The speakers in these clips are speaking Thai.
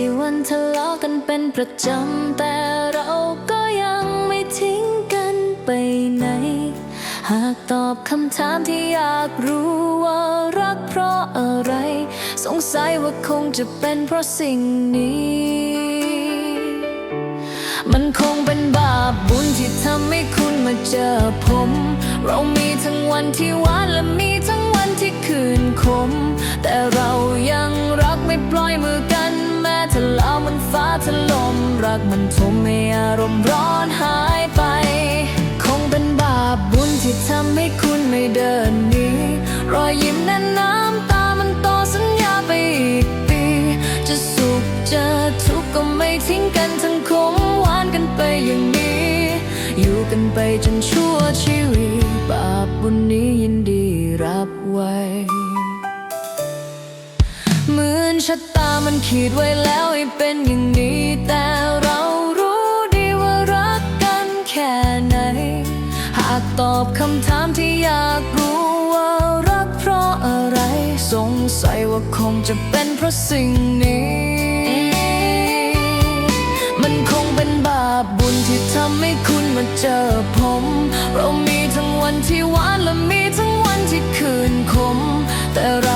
สิวันทะเลาะกันเประจำ แต่เราก็ยังไม่ทิ้งกันไปไหน หากตอบคำถามที่อยากรู้ว่ารักเพราะอะไร สงสัยว่าคงจะเป็นเพราะสิ่งนี้ มันคงเป็นบาปบุญที่ทำให้คุณมาเจอผม เรามีทั้งวันที่หวานและมีทั้งวันที่คืนคมแต่เรา ถล่มรักมันทุ่มให้อารมณ์ร้อนหายไป คงเป็นบาปบุญที่ทำให้คุณไม่เดินหนีรอยยิ้มและน้ำตามันต่อสัญญาไปอีกปี จะสุขจะทุกข์ก็ไม่ทิ้งกันทั้งคงหวานกันไปอย่างนี้ อยู่กันไปจนชั่วชีวิต บาปบุญนี้ยินดีรับไว้ ชะตามันขีดไว้แล้วให้เป็นอย่างนี้ แต่เรารู้ดีว่ารักกันแค่ไหน หากตอบคำถามที่อยากรู้ว่ารักเพราะอะไร สงสัยว่าคงจะเป็นเพราะสิ่งนี้ มันคงเป็นบาปบุญที่ทำให้คุณมาเจอผม เรามีทั้งวันที่หวานและมีทั้งวันที่คืนคมแต่เรา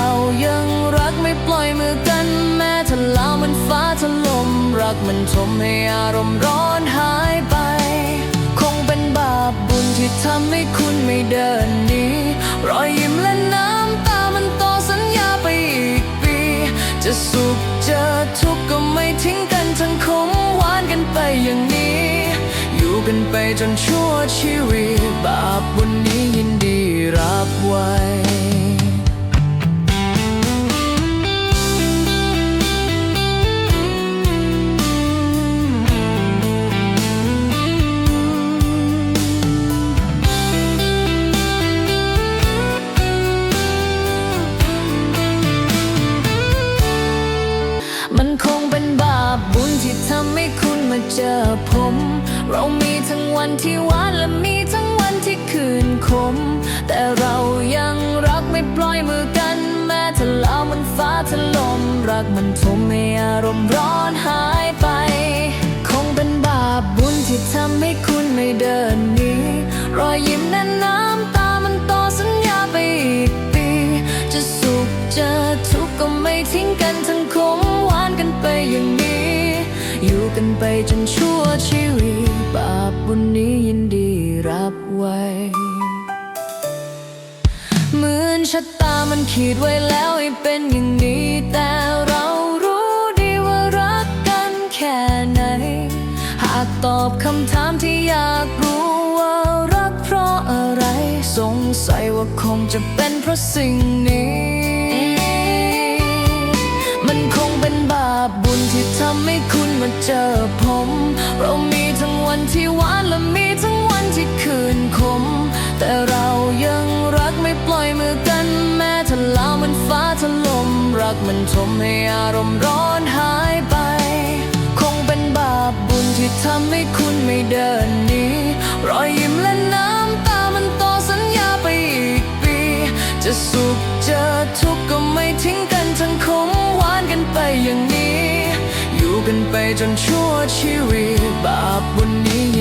กมันทมให้อารมณ์ร้อนหายไป คงเป็นบาปบุญที่ทำให้คุณไม่เดินหนีรอยยิ้มและน้ำตามันต่อสัญญาไปอีกปี จะสุขจะทุกข์ก็ไม่ทิ้งกันทั้งคงหวานกันไปอย่างนี้ อยู่กันไปจนชั่วชีวิตบาปบุญนี้ยินำให้คุณมาเจอผม เรามีทั้งวันที่หวานและมีทั้งวันที่คืนคมแต่เรายังรักไม่ปล่อยมือกัน แม้ถ้าลามันฟ้าถล่มรักมันทมให้อารมณ์ร้อนหายไป คงเป็นบาปบุญที่ทำให้คุณไม่เดินหนีรอยยิ้มและน้ำตา กันไปจนชั่วชีวิต บาปบุญนี้ยินดีรับไว้ เหมือนชะตามันขีดไว้แล้วให้เป็นอย่างนี้ แต่เรารู้ดีว่ารักกันแค่ไหน หากตอบคำถามที่อยากรู้ว่ารักเพราะอะไร สงสัยว่าคงจะเป็นเพราะสิ่งนี้มันคงเป็นบาปบุญที่ทำให้คุณ มาเจอผม เรามีทั้งวันที่หวานและมีทั้งวันที่คืนคมแต่เรายังรักไม่ปล่อยมือกัน แม้ถ้าลาวมันฟ้าถล่มรักมันทมให้อารมณ์ร้อนหายไป คงเป็นบาปบุญที่ทำให้คุณไม่เดินหนีรอยยิ้มและน้ำตามันต่อสัญญาไปอีกปี จะสุขจะ ไปจนชั่วชีวิตบาปบุญนี้